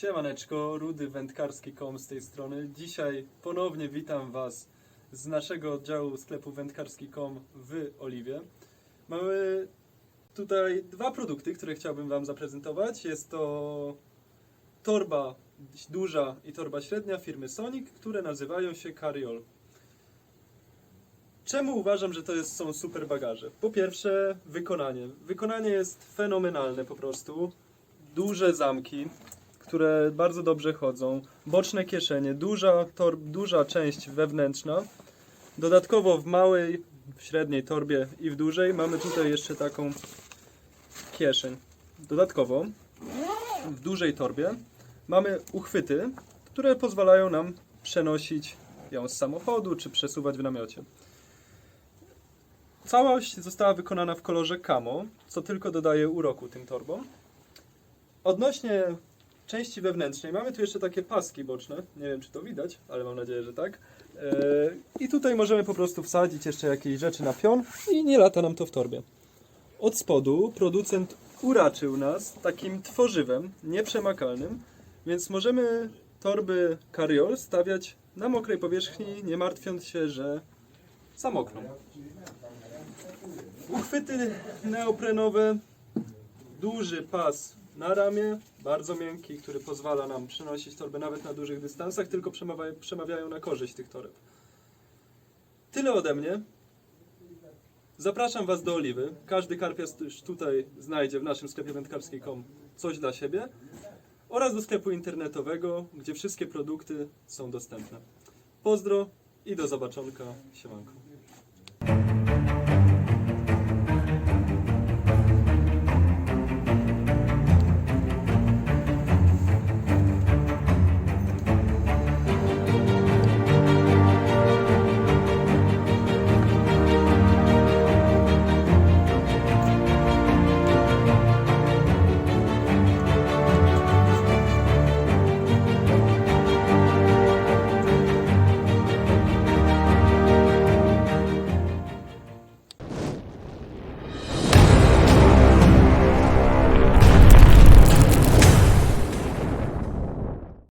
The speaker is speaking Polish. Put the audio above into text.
Siemaneczko, Rudy Wędkarski.com z tej strony. Dzisiaj ponownie witam Was z naszego oddziału sklepu wędkarski.com w Oliwie. Mamy tutaj dwa produkty, które chciałbym Wam zaprezentować. Jest to torba duża i torba średnia firmy Sonic, które nazywają się Carriol. Czemu uważam, że to jest, są super bagaże? Po pierwsze, wykonanie. Wykonanie jest fenomenalne po prostu. Duże zamki, które bardzo dobrze chodzą, boczne kieszenie, duża, tor, duża część wewnętrzna. Dodatkowo w małej, w średniej torbie i w dużej mamy tutaj jeszcze taką kieszeń. Dodatkowo w dużej torbie mamy uchwyty, które pozwalają nam przenosić ją z samochodu czy przesuwać w namiocie. Całość została wykonana w kolorze camo, co tylko dodaje uroku tym torbom. Odnośnie części wewnętrznej mamy tu jeszcze takie paski boczne. Nie wiem, czy to widać, ale mam nadzieję, że tak. Eee, I tutaj możemy po prostu wsadzić jeszcze jakieś rzeczy na pion i nie lata nam to w torbie. Od spodu producent uraczył nas takim tworzywem nieprzemakalnym, więc możemy torby Carriol stawiać na mokrej powierzchni, nie martwiąc się, że zamokną. Uchwyty neoprenowe, duży pas na ramię, bardzo miękki, który pozwala nam przenosić torbę nawet na dużych dystansach, tylko przemawia, przemawiają na korzyść tych toreb. Tyle ode mnie. Zapraszam Was do Oliwy. Każdy karpiarz tutaj znajdzie w naszym sklepie wędkarski.com coś dla siebie oraz do sklepu internetowego, gdzie wszystkie produkty są dostępne. Pozdro i do zobaczonka. Siemanko.